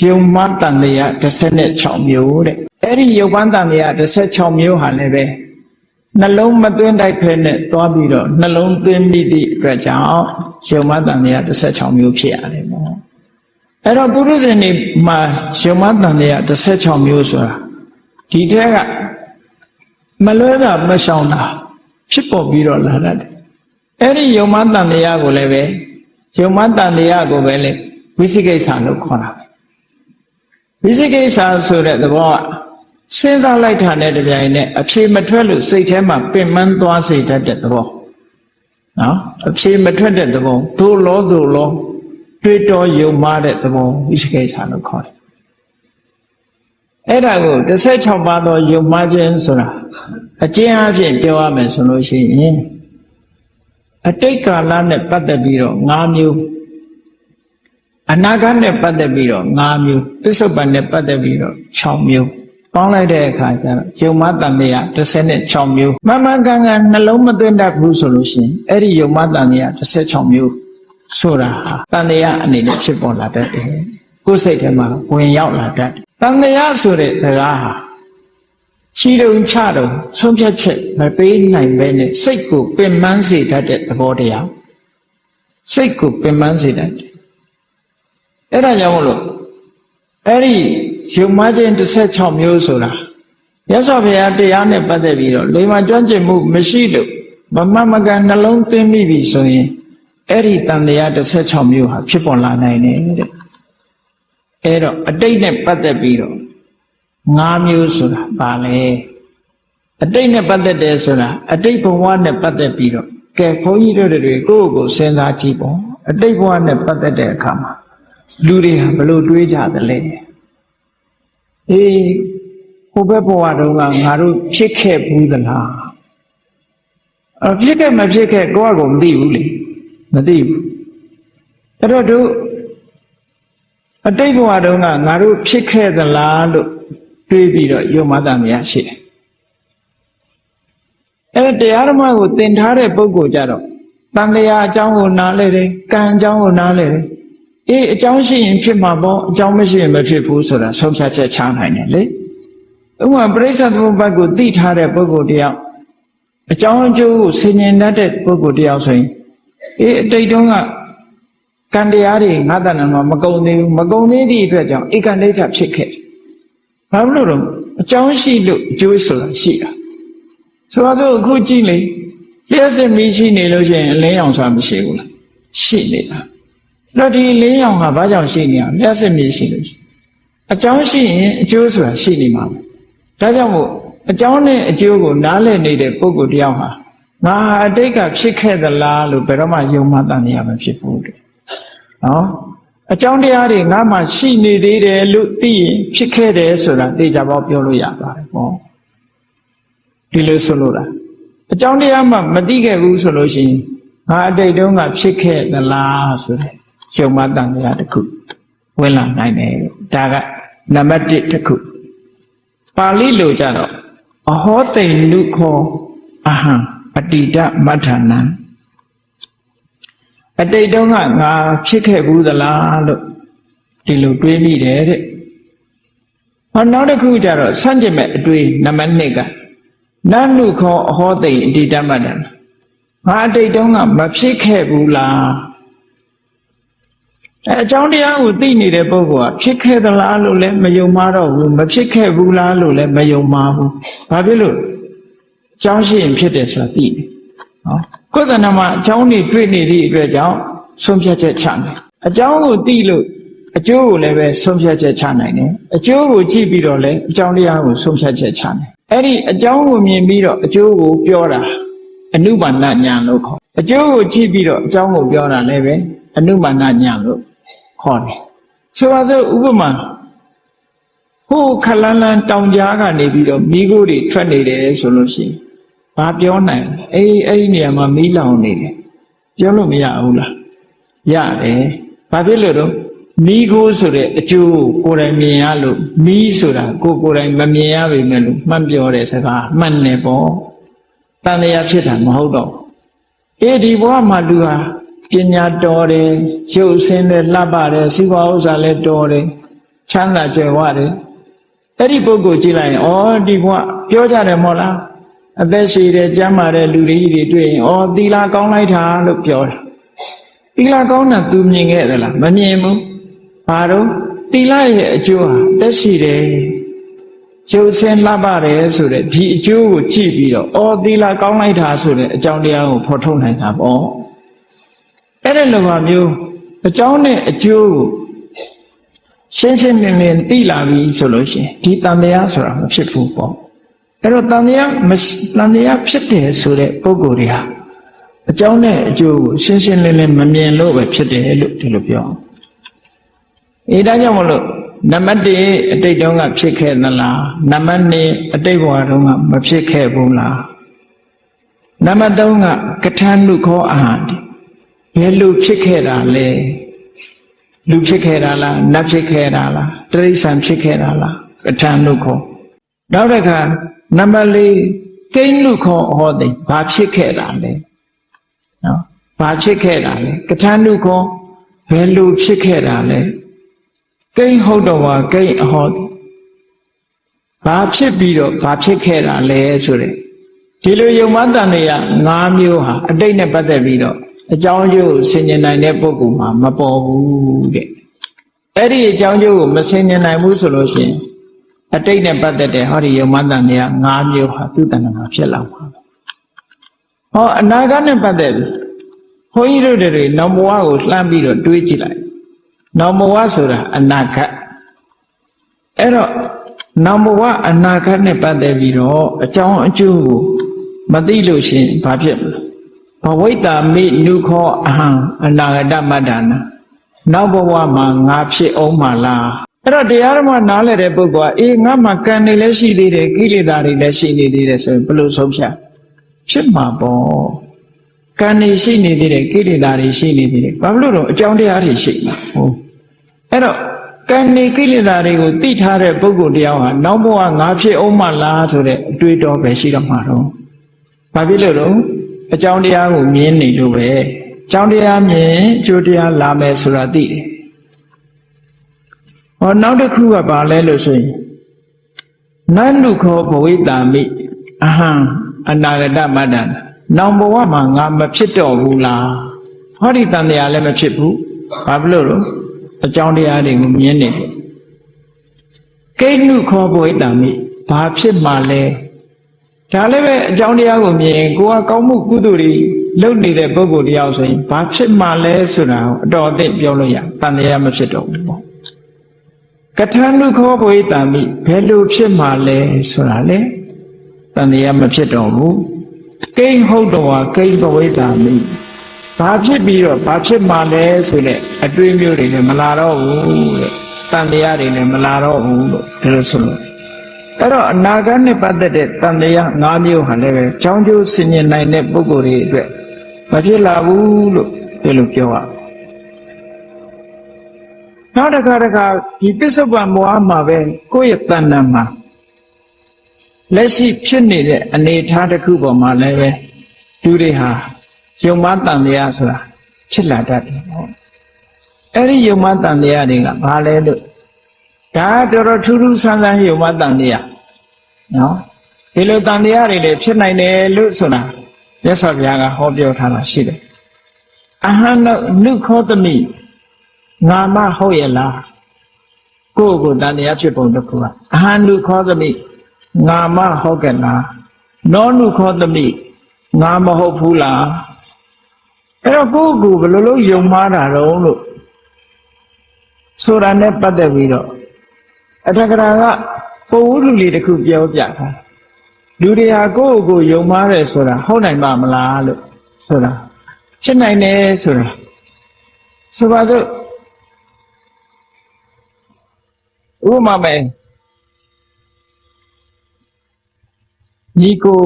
ယုံမတန်တရား16မျိုးတဲ့အဲ့ဒီယုံမတန်တရား16မျိုးဟာလည်းပဲနှလုံးမသွင်းတိုက်ဖဲနဲ့သွားပြီးတော့နှလုံးသွင်းမိသည့်အတွက်ကြောင့်ယုံမတန်တရား16မျိုးဖြစ်ရတယ်ပေါ့အဲ့တော့ပုရုဇဉ်တွေမှာယုံမတန်တရား16မျိုးဆိုတာဒီထက်ကမလွဲတာမရှောင်တာဖြစ်ပေါ်ပြီးတော့လာတတ်တယ်အဲ့ဒီယုံမတန်တရားကိုလည်းပဲယုံမတန်တရားကိုပဲလေဝိသိကိစ္စလို့ခေါ်တာပဲ ဝိသိကိစ္စဆိုတဲ့သဘောကစဉ်းစားလိုက်တာနဲ့တပြိုင်နက်အဖြေမထွက်လို့စိတ်ထဲမှာပင်ပန်းသွားစေတတ်တဲ့သဘောနော်အဖြေမထွက်တဲ့သဘောသို့လောသို့လောတွေးတော်ယုံမာတဲ့သဘောဝိသိကိစ္စလို့ခေါ်တယ်အဲ့ဒါကို16ပါးသောယုံမှားခြင်းဆိုတာအကျဉ်းအဖြစ်ပြောရမယ်ဆိုလို့ရှိရင်အတိတ်ကာလနဲ့ပတ်သက်ပြီးတော့၅မျိုး အနာဂတ်နဲ့ပတ်သက်ပြီးတော့၅မျိုးပစ္စုပန်နဲ့ပတ်သက်ပြီးတော့6မျိုးပေါင်းလိုက်တဲ့အခါကျတော့ယုံမတန်တရား16မျိုးမမကန်ကန်နှလုံးမသွင်းတတ်ဘူးဆိုလို့ရှိရင်အဲ့ဒီယုံမတန်တရား16မျိုးဆိုတာဟာတန်တရားအနေနဲ့ဖြစ်ပေါ်လာတတ်တယ်ကိုယ်စိတ်ထဲမှာဝင်ရောက်လာတတ်တယ်တန်တရားဆိုတဲ့စကားဟာချီတုံချတုံဆုံးဖြတ်ချက်မပေးနိုင်ပဲနဲ့စိတ်ကိုပင်ပန်းစေတတ်တဲ့သဘောတရားစိတ်ကိုပင်ပန်းစေတတ်တယ် အဲ့ဒါကြောင့်မလို့အဲ့ဒီယုံမခြင်း16မျိုးဆိုတာရသော်ဘုရားတရားနဲ့ပတ်သက်ပြီးတော့လေမကျွမ်းကျင်မှုမရှိလို့မမမကန်နှလုံးသွင်းမိပြီဆိုရင်အဲ့ဒီတန်တရား16မျိုးဟာဖြစ်ပေါ်လာနိုင်တယ်တဲ့အဲ့တော့အတိတ်နဲ့ပတ်သက်ပြီးတော့၅မျိုးဆိုတာပါလေအတိတ်နဲ့ပတ်သက်တယ်ဆိုတာအတိတ်ဘဝနဲ့ပတ်သက်ပြီးတော့ကဲဘုန်းကြီးတို့တွေကိုယ့်ကိုယ်စဉ်းစားကြည့်ပေါ့အတိတ်ဘဝနဲ့ပတ်သက်တဲ့အခါမှာ လူတွေဟာဘလို့တွေးကြသလဲအေးဟိုဘက်ဘဝတုန်းကငါတို့ဖြစ်ခဲ့ဘူးသလားအဖြစ်ခဲ့မဖြစ်ခဲ့ကိုယ့်အကိုမသိဘူးလေမသိဘူးအဲ့တော့တို့အတိတ်ဘဝတုန်းကငါတို့ဖြစ်ခဲ့သလားလို့တွေးပြီးတော့ယုံမတမရရှိတယ်အဲ့တရားဓမ္မကိုသင်ထားတဲ့ပုဂ္ဂိုလ်ကြတော့တန်တရားအကြောင်းကိုနားလဲတယ်ကံအကြောင်းကိုနားလဲတယ် အေးအကြောင်းရှိရင်ဖြစ်မှာပေါ့အကြောင်းမရှိရင်မဖြစ်ဘူးဆိုတာဆုံးဖြတ်ချက်ချနိုင်တယ်လေဥပမာပရိစ္ဆေသမုပ္ပါဒ်ကိုသိထားတဲ့ပုဂ္ဂိုလ်တယောက်အကြောင်းအကျိုးကိုဆင်ញင်တတ်တဲ့ပုဂ္ဂိုလ်တယောက်ဆိုရင်အေးအတိတ်တုန်းကကံတရားတွေငါးတဏ္ဍာမှာမကုံသေးဘူးမကုံသေးသည့်အတွက်ကြောင့်ဧကန္တိဋ္ဌဖြစ်ခဲ့ဘာလို့လဲအကြောင်းရှိလို့အကျိုးဆိုတာရှိတာဆိုတော့အခုကြည့်လေလျှက်စစ်မီးရှိနေလို့ရှိရင်အလင်းရောင်ဆိုတာမရှိဘူးလားရှိနေတာ တော့ဒီလင်းရောင်ကဘာကြောင့်ရှိနေအောင်လျှက်စစ်မီးရှိလို့အကြောင်းရှိရင်အကျိုးဆိုတာရှိနေမှာပဲဒါကြောင့်မို့အကြောင်းနဲ့အကျိုးကိုနားလည်နေတဲ့ပုဂ္ဂိုလ်တယောက်ဟာငါဟာအတိတ်ကဖြစ်ခဲ့သလားလို့ဘယ်တော့မှယုံမှတန်နေရမှာဖြစ်ဘူးတဲ့နော်အကြောင်းတရားတွေငါမှရှိနေသေးတယ်လို့သိရင်ဖြစ်ခဲ့တယ်ဆိုတာသိကြပေါပြောလို့ရပါတယ်ပေါ့ဒီလိုဆိုလို့လားအကြောင်းတရားမှမသိခဲ့ဘူးဆိုလို့ရှိရင်ငါအတိတ်တုန်းကဖြစ်ခဲ့သလားဆိုတဲ့ ယုံမှတန်တရားတစ်ခုဝင်လာနိုင်တယ်ဒါကနံပါတ်1တစ်ခုပါဠိလိုကြတော့အဟောတိန်နုခောအဟံအတိတမဋ္ဌာနံအတိတ်တုန်းကငါဖြစ်ခဲ့ဘူးသလားလို့ဒီလိုတွေးမိတယ်တဲ့ဟောနောက်တစ်ခုကျတော့ဆန့်ကျင်မဲ့အတွေးနံပါတ်2ကနန္နုခောအဟောတိန်အတိတမဋ္ဌာနံငါအတိတ်တုန်းကမဖြစ်ခဲ့ဘူးလား အဲအကြောင်းတရားကိုသိနေတဲ့ပုဂ္ဂိုလ်ကဖြစ်ခဲ့သလားလို့လည်းမယုံမှားတော့ဘူးမဖြစ်ခဲ့ဘူးလားလို့လည်းမယုံမှားဘူးဘာဖြစ်လို့အကြောင်းရှိရင်ဖြစ်တယ်ဆိုတာသိတယ်နော်ကိုယ်တဏ္ဍမှာအကြောင်းတွေတွေ့နေသည့်အတွက်ကြောင့်ဆုံးဖြတ်ချက်ချတယ်အကြောင်းကိုသိလို့အကျိုးကိုလည်းပဲဆုံးဖြတ်ချက်ချနိုင်တယ်အကျိုးကိုကြည့်ပြီးတော့လည်းအကြောင်းတရားကိုဆုံးဖြတ်ချက်ချတယ်အဲ့ဒီအကြောင်းကိုမြင်ပြီးတော့အကျိုးကိုပြောတာအနုပါဏညာလို့ခေါ်အကျိုးကိုကြည့်ပြီးတော့အကြောင်းကိုပြောတာလည်းပဲအနုပါဏညာလို့ ခေါ်တယ်ဆိုပါစို့ဥပမာဟိုခလန်းလန်းတောင်ကြားကနေပြီးတော့မိခိုးတွေထွက်နေတယ်ဆိုလို့ရှိရင်ဘာပြောနိုင်အေးအဲ့ဒီနေရာမှာမီးလောင်နေတယ်ပြောလို့မရဘူးလားရတယ်ဘာဖြစ်လို့တော့မီးခိုးဆိုတဲ့အကျိုးကိုကိုယ်တိုင်မြင်ရလို့မီးဆိုတာကိုကိုယ်တိုင်မမြင်ရပေမဲ့လို့မှတ်ပြောတဲ့စကားမှန်တယ်ပေါ့တန်လျာဖြစ်တာမဟုတ်တော့အေးဒီဘဝမှာလူဟာ ပညာတော်တယ်ရုပ်ဆင်းတယ်လှပတယ်စီးပွားဥစ္စာလည်းတော်တယ်ချမ်းသာကြွယ်ဝတယ်အဲ့ဒီပုဂ္ဂိုလ်ကြည့်လိုက်ရင်ဩဒီဘုရားပြောကြတယ်မို့လားအသက်ရှိတဲ့ကျမ်းမာတဲ့လူတွေကြီးတွေတွေ့ရင်ဩသီလကောင်းလိုက်တာလို့ပြောတယ်သီလကောင်းတာ तू မြင်ခဲ့သလားမမြင်ဘူးဘာတော့သီလရဲ့အကျိုးဟာတက်ရှိတယ်ကျုပ်စင်လှပတယ်ဆိုတဲ့ဒီအကျိုးကိုကြည့်ပြီးတော့ဩသီလကောင်းလိုက်တာဆိုတဲ့အကြောင်းတရားကိုဖော်ထုတ်နိုင်တာပေါ့ အဲ့ဒီလိုပါမျိုးအကြောင်းနဲ့အကျိုးကိုရှင်းရှင်းလင်းလင်းသိလာပြီဆိုလို့ရှိရင်ဒီတန်တရားဆိုတာမဖြစ်ဘူးပေါ့အဲ့တော့တန်တရားမတန်တရားဖြစ်တယ်ဆိုတဲ့ပုံကိုယ်တွေဟာအကြောင်းနဲ့အကျိုးကိုရှင်းရှင်းလင်းလင်းမမြင်လို့ပဲဖြစ်တယ်လို့ဒီလိုပြောအေးဒါကြောင့်မလို့နံပါတ်1အတိတ်တုန်းကဖြစ်ခဲ့သလားနံပါတ်2အတိတ်ဘဝတုန်းကမဖြစ်ခဲ့ဘူးလားနံပါတ်3ကကထာနုခောအာဟံ ဘယ်လိုဖြစ်ခဲ့တာလဲလူဖြစ်ခဲ့တာလားနတ်ဖြစ်ခဲ့တာလားတရိစ္ဆာန်ဖြစ်ခဲ့တာလားကထာနုခောနောက်တစ်ခါနံပါတ်၄ကိန်းနုခောဟောသိဘာဖြစ်ခဲ့တာလဲနော်ဘာဖြစ်ခဲ့တာလဲကထာနုခောဘယ်လိုဖြစ်ခဲ့တာလဲကိန်းဟုတ်တော်ဟာကိန်းအဟောသိဘာဖြစ်ပြီးတော့ဘာဖြစ်ခဲ့တာလဲဆိုတဲ့ဒီလိုယုံမတန်တွေက၅မျိုးဟာအတိတ်နဲ့ပတ်သက်ပြီးတော့ အကြောင်းကျိုးဆင်ញင်နိုင်တဲ့ပုဂ္ဂိုလ်မှာမပေါ်ဘူးတဲ့အဲ့ဒီအကြောင်းကျိုးကိုမဆင်ញင်နိုင်ဘူးဆိုလို့ရှိရင်အတိတ်နဲ့ပတ်သက်တဲ့ဟောဒီယုံမတန်တွေက၅မျိုးဟာသူ့တဏ္ဍာဖြစ်လာမှာဟောအနာဂတ်နဲ့ပတ်သက်ပြီးဘုန်းကြီးတို့တွေနောင်ဘဝကိုလှမ်းပြီးတော့တွေးကြည့်လိုက်နောင်ဘဝဆိုတာအနာဂတ်အဲ့တော့နောင်ဘဝအနာဂတ်နဲ့ပတ်သက်ပြီးတော့အကြောင်းအကျိုးကိုမသိလို့ရှိရင်ဘာဖြစ်မလဲ ဘဝိတ္တာမိနုခောအဟံအနာဂတမတ္တနာနောက်ဘဝမှာငါဖြစ်အောင်မလားအဲ့တော့တရားဓမ္မနားလည်တဲ့ပုဂ္ဂိုလ်ကအေးငါမှကံနေလည်းရှိသေးတယ်ကိလေသာတွေလည်းရှိနေသေးတယ်ဆိုရင်ဘယ်လိုဆုံးဖြတ်ဖြစ်မှာပေါ့ကံနေရှိနေသေးတယ်ကိလေသာတွေရှိနေသေးတယ်ဘာလို့တော့အကြောင်းတရားတွေရှိမှာဟုတ်အဲ့တော့ကံနေကိလေသာတွေကိုသိထားတဲ့ပုဂ္ဂိုလ်တရားဟာနောက်ဘဝငါဖြစ်အောင်မလားဆိုတဲ့အတွေးတော်ပဲရှိတော့မှာတော့ဘာဖြစ်လို့တော့ အကြောင်းတရားကိုမြင်နေလို့ပဲအကြောင်းတရားမြင်ကျိုးတရားလာမယ်ဆိုတာသိတယ်ဟောနောက်တစ်ခုကဘာလဲလို့ဆိုရင်နန္နုခောဘဝိတာမိအဟံအနာဂတမတ္တနောင်ဘဝမှာငါမဖြစ်တော့ဘူးလားဟောဒီတန်တရားလည်းမဖြစ်ဘူးဘာဖြစ်လို့လဲအကြောင်းတရားတွေကိုမြင်နေတယ်ကိဋ္နုခောဘဝိတာမိဘာဖြစ်မှလဲ ဒါလည်းပဲအကြောင်းတရားကိုမြင်ကိုကကောင်းမှုကုသိုလ်တွေလုပ်နေတဲ့ပုဂ္ဂိုလ်တရားဆိုရင်ဘာဖြစ်မှလဲဆိုတာကိုအတော်အသင့်ပြောလို့ရတန်တရားမဖြစ်တော့ဘူးပေါ့ကထာနုခောဘဝိတာမိဘယ်လိုဖြစ်မှလဲဆိုတာလေတန်တရားမဖြစ်တော့ဘူးကိန်းဟုတ်တော်ဟာကိန်းဘဝိတာမိဘာဖြစ်ပြီးတော့ဘာဖြစ်မှလဲဆိုတဲ့အတွေးမျိုးတွေလည်းမလာတော့ဘူးတဲ့တန်တရားတွေလည်းမလာတော့ဘူးလို့ဒါလို့ဆိုလို့ အဲ့တော့အနာဂတ်နဲ့ပတ်သက်တဲ့တန်တရား၅မျိုးဟာလည်းပဲချောင်းကျိုးဆင်ញင်နိုင်တဲ့ပုဂ္ဂိုလ်တွေအတွက်မဖြစ်လာဘူးလို့ဒီလိုပြောရနောက်တစ်ခါတစ်ခါဒီပစ္စုပန်ဘဝမှာပဲကိုယ့်ရဲ့တဏ္ဍာမှာလက်ရှိဖြစ်နေတဲ့အနေအထားတစ်ခုပေါ်မှာလည်းပဲလူတွေဟာယုံမတန်တရားဆိုတာဖြစ်လာတတ်တယ်ပေါ့အဲ့ဒီယုံမတန်တရားတွေကဘာလဲလို့ဒါတော်တော်ထူးထူးဆန်းဆန်းယုံမတန်တရား နော်ဒီလိုတန်တရားတွေလည်းဖြစ်နိုင်တယ်လို့ဆိုတာမြတ်စွာဘုရားကဟောပြောထားတာရှိတယ်အဟံနုခောတမိငါမဟုတ်ရဲ့လားကိုယ့်ကိုယ်တန်တရားဖြစ်ပုံတစ်ခုကအဟံနုခောတမိငါမဟုတ်ကဲ့လားနောနုခောတမိငါမဟုတ်ဘူးလားအဲ့တော့ကိုယ့်ကိုယ်ဘယ်လိုလုပ်ယုံမှားတာတော့လို့ဆိုတာနဲ့ပတ်သက်ပြီးတော့အထက်ကရာက ပုဝုဒ္ဓလေးတစ်ခုပြောပြတာလူတွေဟာကိုယ့်ကိုယ်ယုံမှားတယ်ဆိုတာဟုတ်နိုင်ပါမလားလို့ဆိုတာဖြစ်နိုင်တယ်ဆိုတာဆိုပါစို့ဥပမာပဲညီကို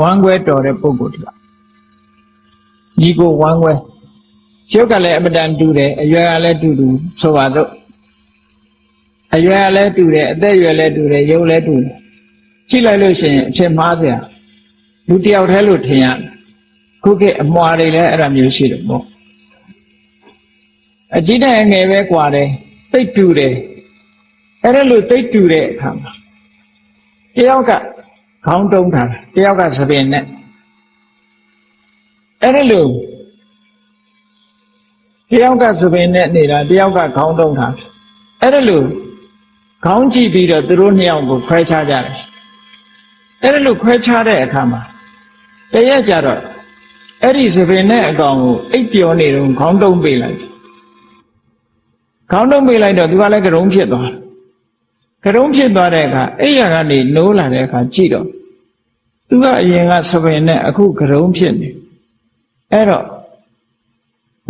ဝမ်းခွဲတော်တဲ့ပုဂ္ဂိုလ်တကညီကိုဝမ်းခွဲရုပ်ကလည်းအမတန်တူတယ်အရွယ်ကလည်းတူတူဆိုပါတော့ အရွယ်လည်းတူတယ်အသက်အရွယ်လည်းတူတယ်ရုပ်လည်းတူတယ်ကြည့်လိုက်လို့ရှိရင်အဖြစ်မှားစရာလူတယောက်တည်းလို့ထင်ရခုခေတ်အမွာတွေလည်းအဲ့ဒါမျိုးရှိတယ်ပေါ့အကြီးနဲ့အငယ်ပဲကွာတယ်သိပ်တူတယ်အဲ့ဒါလို့သိပ်တူတဲ့အခါမှာတယောက်ကခေါင်းတုံးထားတယောက်ကသပင်နဲ့အဲ့ဒါလို့တယောက်ကသပင်နဲ့နေတာတယောက်ကခေါင်းတုံးထားအဲ့ဒါလို့ ခေါင်းကြည့်ပြီးတော့သူတို့နှစ်ယောက်ကိုခွဲခြားကြတယ်အဲ့ဒါလို့ခွဲခြားတဲ့အခါမှာတရက်ကြတော့အဲ့ဒီသပင်နဲ့အကောင်ကိုအိပ်ပျော်နေတော့ခေါင်းတုံးပေးလိုက်ခေါင်းတုံးပေးလိုက်တော့သူကလည်းကရုံးဖြစ်သွားတယ်ကရုံးဖြစ်သွားတဲ့အခါအိယာကနေနိုးလာတဲ့အခါကြည့်တော့သူကအရင်ကသပင်နဲ့အခုကရုံးဖြစ်နေအဲ့တော့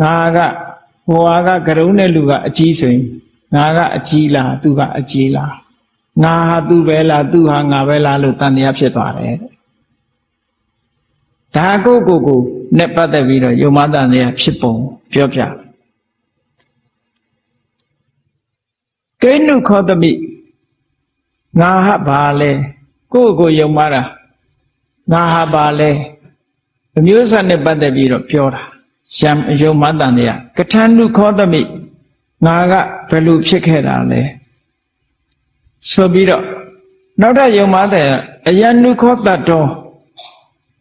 ငါကဘဝကကရုံးတဲ့လူကအကြီးဆိုရင် ငါကအကြီးလားသူကအကြီးလားငါဟာသူပဲလားသူဟာငါပဲလားလို့တန်တရားဖြစ်သွားတယ်ဒါကိုကိုကိုနဲ့ပတ်သက်ပြီးတော့ယုံမတန်တရားဖြစ်ပုံပြောပြကိနုခောတမိငါဟာဘာလဲကိုကိုယုံမတာငါဟာဘာလဲအမျိုးဆက်နဲ့ပတ်သက်ပြီးတော့ပြောတာယံယုံမတန်တရားကထဏုခောတမိ ငါကဘယ်လိုဖြစ်ခဲ့တာလဲဆိုပြီးတော့နောက်ထပ်ယုံမတဲ့အယနုခောတတော်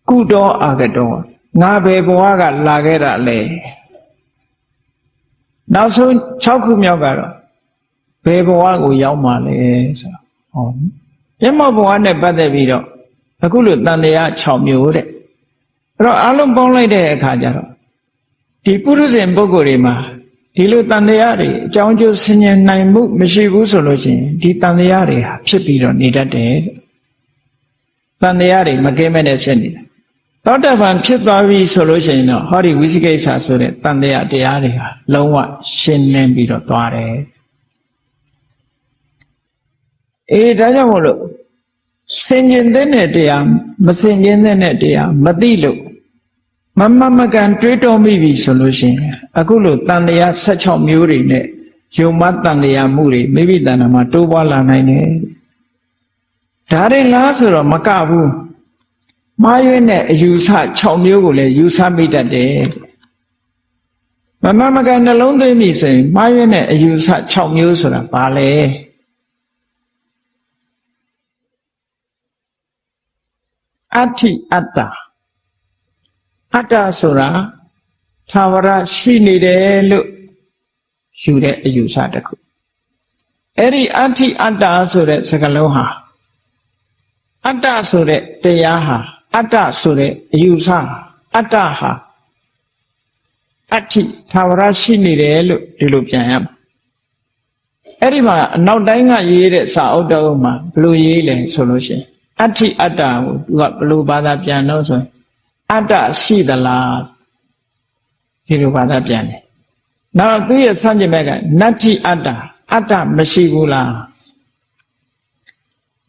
ကုတော်အာကတော်ငါဘယ်ဘဝကလာခဲ့တာလဲနောက်ဆုံး6ခုမြောက်ကတော့ဘယ်ဘဝကိုရောက်မှာလဲဆိုဟောမျက်မှောက်ဘဝနဲ့ပတ်သက်ပြီးတော့အခုလိုတန်တရား6မျိုးတဲ့အဲ့တော့အလုံးပေါင်းလိုက်တဲ့အခါကျတော့ဒီပုရုဇဉ်ပုဂ္ဂိုလ်တွေမှာ ဒီလိုတန်တရားတွေအကြောင်းကျိုးဆင်ញင်နိုင်မှုမရှိဘူးဆိုလို့ရှိရင်ဒီတန်တရားတွေဟာဖြစ်ပြီးတော့နေတတ်တယ်တဲ့တန်တရားတွေမကင်းမဲ့နဲ့ဖြစ်နေတယ်သောတပန်ဖြစ်သွားပြီဆိုလို့ရှိရင်တော့ဟောဒီဝိသိကိစ္စဆိုတဲ့တန်တရားတရားတွေဟာလုံးဝရှင်းလင်းပြီးတော့သွားတယ်အေးဒါကြောင့်မို့လို့စင်ကျင်တဲ့တရားမစင်ကျင်တဲ့တရားမသိလို့ မမမကန်တွေးတော်မိပြီဆိုလို့ရှိရင်အခုလို့တန်တရား16မျိုးတွေနဲ့ယုံမတန်တရားမှုတွေမိမိတဏ္ဍာမှာတိုးပွားလာနိုင်တယ်ဒါတွေလားဆိုတော့မကဘူးမှားရွေးတဲ့အယူဆ6မျိုးကိုလည်းယူဆမိတတ်တယ်မမမကန်နှလုံးသွင်းပြီဆိုရင်မှားရွေးတဲ့အယူဆ6မျိုးဆိုတာဘာလဲအဋ္ဌိအတ္တ အတ္တဆိုတာသာဝရရှိနေတယ်လို့ယူတဲ့အယူဆတစ်ခုအဲ့ဒီအဋ္ဌိအတ္တဆိုတဲ့စကားလုံးဟာအတ္တဆိုတဲ့တရားဟာအတ္တဆိုတဲ့အယူဆအတ္တဟာအဋ္ဌိသာဝရရှိနေတယ်လို့ဒီလိုပြန်ရမှာအဲ့ဒီမှာအနောက်တိုင်းကရေးတဲ့စာအုပ်တော်မှာဘယ်လိုရေးလဲဆိုလို့ရှိရင်အဋ္ဌိအတ္တကိုသူကဘယ်လိုဘာသာပြန်တော့ဆိုရင် အတ္တရှိသလားဒီလိုဘာသာပြန်တယ်နောက်သူရဲ့ဆန့်ကျင်ဘက်ကနတ္ထိအတ္တအတ္တမရှိဘူးလား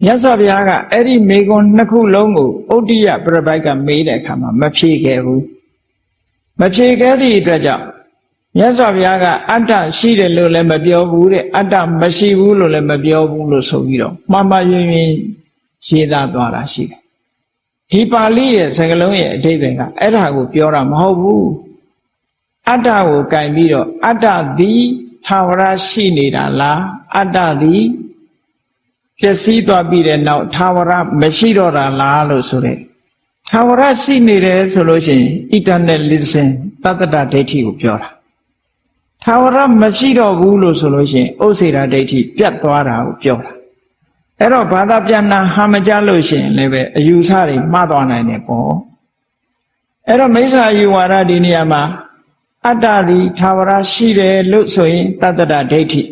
မြတ်စွာဘုရားကအဲ့ဒီမေကွန်နှစ်ခုလုံးကိုဩတ္တိယပြပိုက်ကမေးတဲ့အခါမှာမဖြေခဲ့ဘူးမဖြေခဲ့သည့်အတွက်ကြောင့်မြတ်စွာဘုရားကအတ္တရှိတယ်လို့လည်းမပြောဘူးတဲ့အတ္တမရှိဘူးလို့လည်းမပြောဘူးလို့ဆိုပြီးတော့မှားမှားယွင်းယွင်းရေးသားသွားတာရှိတယ် ဒီပါဠိရဲ့စကားလုံးရဲ့အဓိပ္ပာယ်ကအဲ့ဒါကိုပြောတာမဟုတ်ဘူးအတ္တကိုကင်ပြီးတော့အတ္တသည်သာဝရရှိနေတာလားအတ္တသည်ပျက်စီးသွားပြီးတဲ့နောက်သာဝရမရှိတော့တာလားလို့ဆိုတဲ့သာဝရရှိနေတယ်ဆိုလို့ရှိရင် eternalism တတ္တဒိဋ္ဌိကိုပြောတာသာဝရမရှိတော့ဘူးလို့ဆိုလို့ရှိရင်ဥစ္စေရာဒိဋ္ဌိပြတ်သွားတာကိုပြောတာ အဲ့တော့ဘာသာပြန်နာဟာမကြလို့ရှိရင်လည်းပဲအယူဆတွေမှားသွားနိုင်တယ်ပေါ့အဲ့တော့မိစ္ဆာယူဝါဒဒီနေရာမှာအတ္တသည်သာဝရရှိတယ်လို့ဆိုရင်တတ္တဒဒိဋ္ဌိ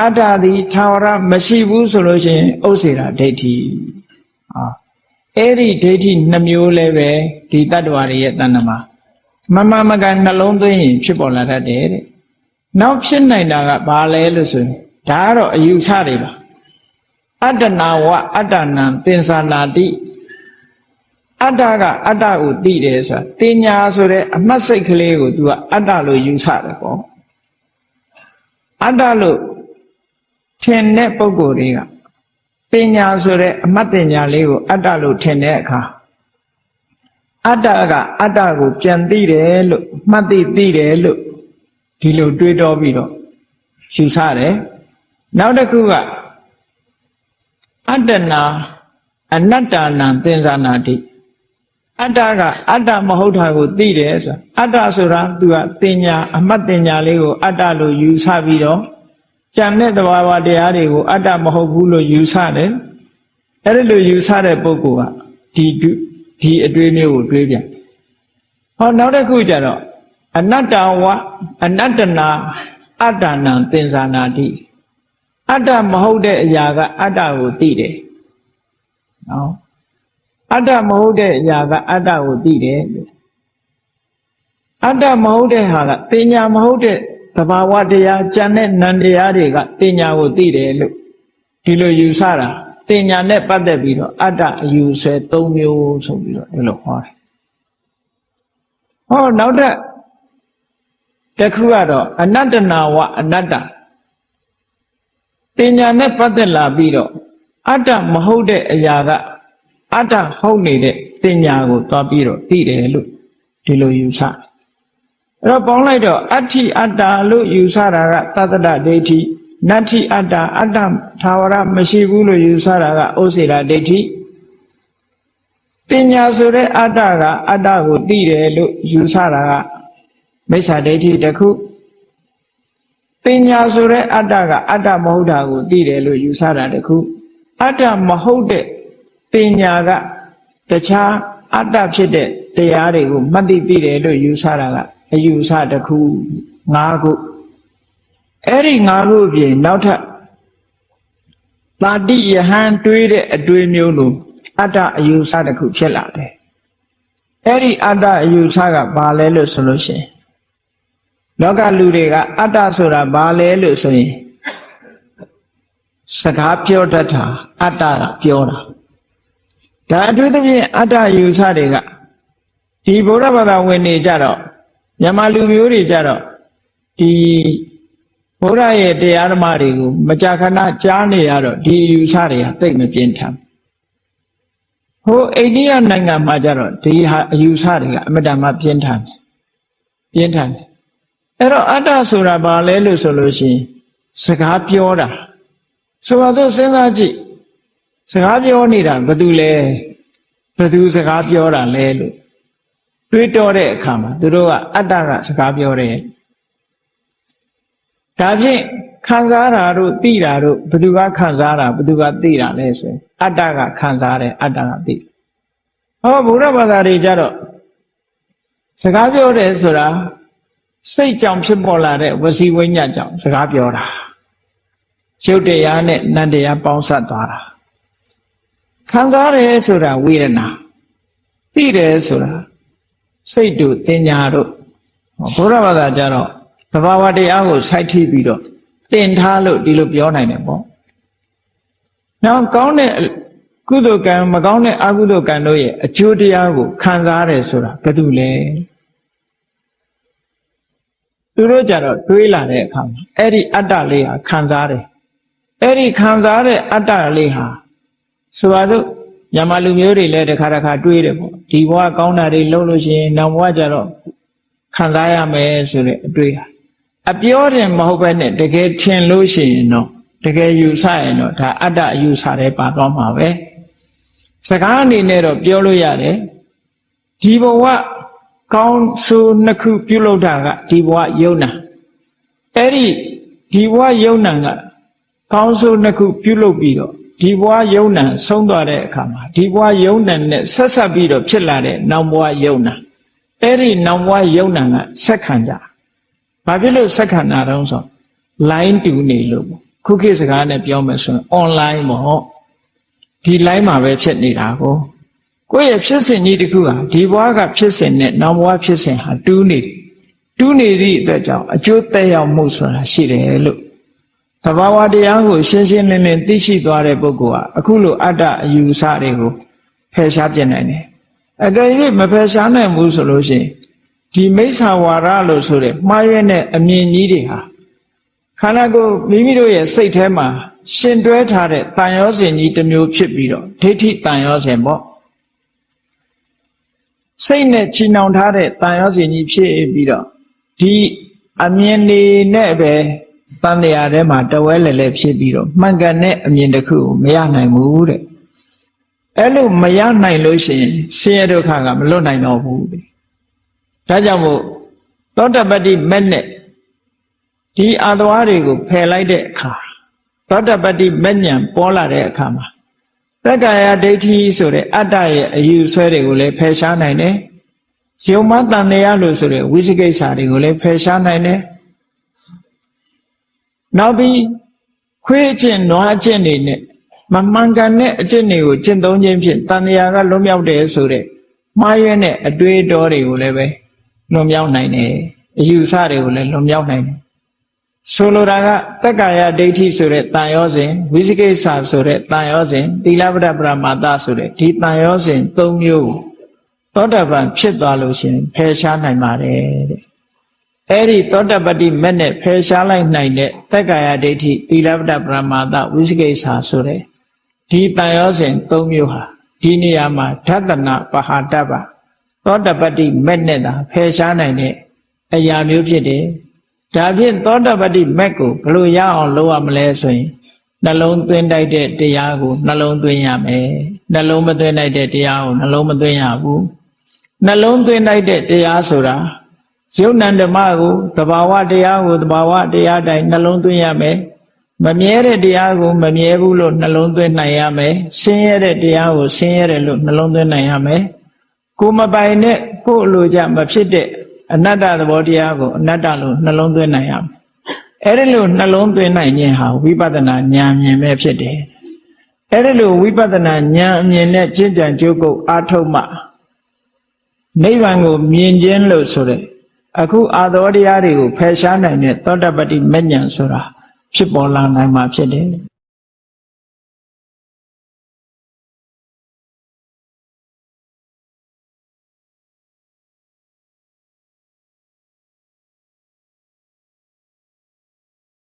အတ္တသည်သာဝရမရှိဘူးဆိုလို့ရှိရင်ဥစ္စေရာဒိဋ္ဌိဟာအဲ့ဒီဒိဋ္ဌိနှမျိုးလည်းပဲဒီတတ္တဝါတွေရဲ့တဏ္ဍမှာမမမကနှလုံးသွင်းရင်ဖြစ်ပေါ်လာတတ်တယ်တဲ့နောက်ဖြစ်နိုင်တာကဘာလဲလို့ဆိုရင်ဒါကတော့အယူဆတွေပါ အတ္တနာဝအတ္တနံသင်္ဆာနာတိအတ္တကအတ္တကိုသိတယ်ဆိုတာတင်ညာဆိုတဲ့အမှတ်စိတ်ကလေးကို तू ကအတ္တလို့ယူဆတယ်ပေါ့အတ္တလို့ထင်တဲ့ပုံကိုယ်တွေကတင်ညာဆိုတဲ့အမှတ်တင်ညာလေးကိုအတ္တလို့ထင်တဲ့အခါအတ္တကအတ္တကိုပြန်သိတယ်လို့မှတ်သိသိတယ်လို့ဒီလိုတွေးတောပြီးတော့ယူဆတယ်နောက်တစ်ခုက အတ္တနာအနတ္တနာသင်္ဇာနာတိအတ္တကအတ္တမဟုတ်တာကိုသိတယ်ဆိုတာအတ္တဆိုတာသူကတင်ညာအမှတ်တင်ညာလေးကိုအတ္တလို့ယူဆပြီးတော့ကြံတဲ့သဘာဝတရားတွေကိုအတ္တမဟုတ်ဘူးလို့ယူဆတယ်အဲ့ဒီလိုယူဆတဲ့ပုဂ္ဂိုလ်ကဒီဒီအတွေ့မျိုးကိုတွေးပြန်ဟောနောက်တစ်ခုကျတော့အနတ္တဝအနတ္တနာအတ္တနံသင်္ဇာနာတိ အတ္တမဟုတ်တဲ့အရာကအတ္တကိုသိတယ်နော်အတ္တမဟုတ်တဲ့အရာကအတ္တကိုသိတယ်လို့အတ္တမဟုတ်တဲ့ဟာကတင်ညာမဟုတ်တဲ့သဘာဝတရားကြံတဲ့နံတရားတွေကတင်ညာကိုသိတယ်လို့ဒီလိုယူဆတာတင်ညာနဲ့ပတ်သက်ပြီးတော့အတ္တအယူဆဲ၃မျိုးဆိုပြီးတော့ဒီလိုဟောတယ်ဟောနောက်တစ်တစ်ခုကတော့အနတ္တနာဝအနတ္တ တင်ညာနဲ့ပတ်သက်လာပြီးတော့အတ္တမဟုတ်တဲ့အရာကအတ္တဟုတ်နေတဲ့တင်ညာကိုသွားပြီးတော့သိတယ်လို့ဒီလိုယူဆအဲ့တော့ပေါင်းလိုက်တော့အဋ္ဌိအတ္တလို့ယူဆတာကသတ္တဒဒိဋ္ဌိနတ္ထိအတ္တအတ္တသာဝရမရှိဘူးလို့ယူဆတာကဩစေရဒိဋ္ဌိပညာဆိုတဲ့အတ္တကအတ္တကိုသိတယ်လို့ယူဆတာကမိစ္ဆာဒိဋ္ဌိတစ်ခု ပညာဆိုတဲ့အတ္တကအတ္တမဟုတ်တာကိုသိတယ်လို့ယူဆတာတစ်ခုအတ္တမဟုတ်တဲ့ပညာကတခြားအတ္တဖြစ်တဲ့တရားတွေကိုမှတ်သိသိတယ်လို့ယူဆတာကအယူဆတစ်ခု၅ခုအဲ့ဒီ၅ခုအပြင်နောက်ထပ်တာတိယဟန်တွေးတဲ့အတွေးမျိုးလိုအတ္တအယူဆတစ်ခုဖြစ်လာတယ်အဲ့ဒီအတ္တအယူဆကဘာလဲလို့ဆိုလို့ရှိရင် လောကလူတွေကအတ္တဆိုတာဘာလဲလို့ဆိုရင်စကားပြောတတ်တာအတ္တကပြောတာဒါအထူးသဖြင့်အတ္တယူဆတွေကဒီဗုဒ္ဓဘာသာဝင်နေကြတော့မြန်မာလူမျိုးတွေကြတော့ဒီဘုရားရဲ့တရားဓမ္မတွေကိုမကြာခဏကြားနေရတော့ဒီယူဆတွေကသိမပြင်းထန်ဟိုအိန္ဒိယနိုင်ငံမှာကြတော့ဒီဟာအယူဆတွေကအမတန်မှပြင်းထန်တယ်ပြင်းထန်တယ် အဲ့တော့အတ္တဆိုတာဘာလဲလို့ဆိုလို့ရှိရင်စကားပြောတာဆိုပါတော့စဉ်းစားကြည့်စကားပြောနေတာဘယ်သူလဲဘယ်သူစကားပြောတာလဲလို့တွေးတောတဲ့အခါမှာသူတို့ကအတ္တကစကားပြောတယ်ဒါဖြင့်ခံစားတာတို့သိတာတို့ဘယ်သူကခံစားတာဘယ်သူကသိတာလဲဆိုရင်အတ္တကခံစားတယ်အတ္တကသိဟောဘုရားဘာသာတွေကြတော့စကားပြောတယ်ဆိုတာ စိတ်ကြောင့်ဖြစ်ပေါ်လာတဲ့ဝစီဝိညာဉ်ကြောင့်စကားပြောတာရုပ်တရားနဲ့နတ်တရားပေါင်းစပ်သွားတာခံစားတယ်ဆိုတာဝေဒနာသိတယ်ဆိုတာစိတ်တို့တင်ညာတို့ဘုရားဘာသာကြတော့သဘာဝတရားကိုစိုက်ထိပြီးတော့တင်ထားလို့ဒီလိုပြောနိုင်တယ်ပေါ့။နောက်ကောင်းတဲ့ကုသိုလ်ကံမကောင်းတဲ့အကုသိုလ်ကံတို့ရဲ့အကျိုးတရားကိုခံစားရတယ်ဆိုတာဘာတူလဲ။ သူတို့ကြတော့တွေးလာတဲ့အခါမှာအဲ့ဒီအတ္တလေးဟာခံစားတယ်။အဲ့ဒီခံစားတဲ့အတ္တလေးဟာဆိုပါစို့မြန်မာလူမျိုးတွေလည်းတစ်ခါတစ်ခါတွေးတယ်ပေါ့ဒီဘဝကောင်းတာတွေလုပ်လို့ရှိရင်နောက်ဘဝကျတော့ခံစားရမယ်ဆိုတဲ့အတွေးဟာအပြောတယ်မဟုတ်ပဲနဲ့တကယ်ထင်လို့ရှိရင်တော့တကယ်ယူဆရင်တော့ဒါအတ္တအယူဆတယ်ပါသွားမှာပဲစကားအနေနဲ့တော့ပြောလို့ရတယ်ဒီဘဝ ကောင်းဆိုးနှစ်ခုပြုလုပ်တာကဒီဘဝယုံနာအဲ့ဒီဒီဘဝယုံနာကကောင်းဆိုးနှစ်ခုပြုလုပ်ပြီးတော့ဒီဘဝယုံနံဆုံးသွားတဲ့အခါမှာဒီဘဝယုံနံနဲ့ဆက်ဆက်ပြီးတော့ဖြစ်လာတဲ့နောက်ဘဝယုံနံအဲ့ဒီနောက်ဘဝယုံနံကဆက်ခံကြဘာဖြစ်လို့ဆက်ခံတာတုံးဆို line တူနေလို့ခုခေတ်စကားနဲ့ပြောမယ်ဆိုရင် online ပေါ့ဒီ line မှာပဲဖြစ်နေတာကို ကိုယ့်ရဲ့ဖြစ်စဉ်ကြီးတစ်ခုဟာဒီဘဝကဖြစ်စဉ်နဲ့နောက်ဘဝဖြစ်စဉ်ဟာတူးနေတူးနေသည့်အတွက်ကြောင့်အကျိုးသက်ရောက်မှုဆိုတာရှိတယ်လို့သဘာဝတရားကိုရှင်းရှင်းလင်းလင်းသိရှိသွားတဲ့ပုဂ္ဂိုလ်ဟာအခုလိုအတ္တအယူဆတွေကိုဖယ်ရှားပြနိုင်တယ်။အကယ်၍မဖယ်ရှားနိုင်ဘူးဆိုလို့ရှိရင်ဒီမိစ္ဆာဝါဒလို့ဆိုတဲ့မှားရွက်တဲ့အမြင်ကြီးတွေဟာခန္ဓာကိုယ်မိမိတို့ရဲ့စိတ်ထဲမှာရှင်တွဲထားတဲ့တန်ရောစဉ်ကြီးတစ်မျိုးဖြစ်ပြီးတော့ဒိဋ္ဌိတန်ရောစဉ်ပေါ့ စိတ်နဲ့ချီနှောင်ထားတဲ့တန်ရောစဉ်ကြီးဖြစ်ပြီးတော့ဒီအမြင်တွေနဲ့ပဲတန်တရားထဲမှာတဝဲလဲလဲဖြစ်ပြီးတော့မှန်ကန်တဲ့အမြင်တစ်ခုကိုမရနိုင်ဘူးတဲ့အဲ့လိုမရနိုင်လို့ရှိရင်ဆင်းရဲဒုက္ခကမလွတ်နိုင်တော့ဘူးတဲ့ဒါကြောင့်မို့သောတပတ္တိမက်နဲ့ဒီအာသဝါတွေကိုဖယ်လိုက်တဲ့အခါသောတပတ္တိမက်ညံပေါ်လာတဲ့အခါမှာ သက္ကာယဒိဋ္ဌိဆိုတဲ့အတ္တရဲ့အယူဆွဲတွေကိုလည်းဖယ်ရှားနိုင်တယ်ယုံမတန်တရားလို့ဆိုတဲ့ဝိသိကိစ္စတွေကိုလည်းဖယ်ရှားနိုင်တယ်နောက်ပြီးခွေးအကျင့်နွားအကျင့်တွေနဲ့မမှန်ကန်တဲ့အကျင့်တွေကိုကျင့်သုံးခြင်းဖြင့်တန်တရားကလွတ်မြောက်တယ်ဆိုတဲ့မှားရွံ့တဲ့အတွေ့အတော်တွေကိုလည်းပဲလွန်မြောက်နိုင်တယ်အယူဆတွေကိုလည်းလွန်မြောက်နိုင်တယ် ဆိုလိုတာကတက္ကာယဒိဋ္ဌိဆိုတဲ့တန်ရောစဉ်ဝိသိကိစ္စဆိုတဲ့တန်ရောစဉ်သီလပဒပရမာတဆိုတဲ့ဒီတန်ရောစဉ်၃မျိုးကိုသောတာပန်ဖြစ်သွားလို့ရှိရင်ဖယ်ရှားနိုင်ပါတယ်တဲ့အဲ့ဒီသောတပတ္တိမဲ့နဲ့ဖယ်ရှားလိုက်နိုင်တဲ့တက္ကာယဒိဋ္ဌိသီလပဒပရမာတဝိသိကိစ္စဆိုတဲ့ဒီတန်ရောစဉ်၃မျိုးဟာဒီနေရာမှာဓတနာပဟာတပသောတပတ္တိမဲ့နဲ့သာဖယ်ရှားနိုင်တဲ့အရာမျိုးဖြစ်တယ် ဒါဖြင့်သောတပတ္တိမက်ကိုဘယ်လိုရအောင်လုပ်ရမလဲဆိုရင်နှလုံးသွင်းတိုက်တဲ့တရားကိုနှလုံးသွင်းရမယ်နှလုံးမသွင်းတိုက်တဲ့တရားကိုနှလုံးမသွင်းရဘူးနှလုံးသွင်းတိုက်တဲ့တရားဆိုတာယုတ်နံဓမ္မကိုတဘာဝတရားကိုတဘာဝတရားတိုင်းနှလုံးသွင်းရမယ်မမြဲတဲ့တရားကိုမမြဲဘူးလို့နှလုံးသွင်းနိုင်ရမယ်ဆင်းရဲတဲ့တရားကိုဆင်းရဲတယ်လို့နှလုံးသွင်းနိုင်ရမယ်ကိုမပိုင်တဲ့ကိုအလိုကြမဖြစ်တဲ့ အနတ္တသဘောတရားကိုအနတ္တလို့နှလုံးသွင်းနိုင်ရမယ်။အဲဒီလိုနှလုံးသွင်းနိုင်ခြင်းဟာဝိပဿနာဉာဏ်မြင်ပဲဖြစ်တယ်။အဲဒီလိုဝိပဿနာဉာဏ်အမြင်နဲ့ကျင့်ကြံကြိုးကုပ်အားထုတ်မှနိဗ္ဗာန်ကိုမြင်ခြင်းလို့ဆိုတဲ့အခုအာသောတရားတွေကိုဖယ်ရှားနိုင်တဲ့သောတပတ္တိမဉ္ဇဉ်ဆိုတာဖြစ်ပေါ်လာနိုင်မှာဖြစ်တယ်။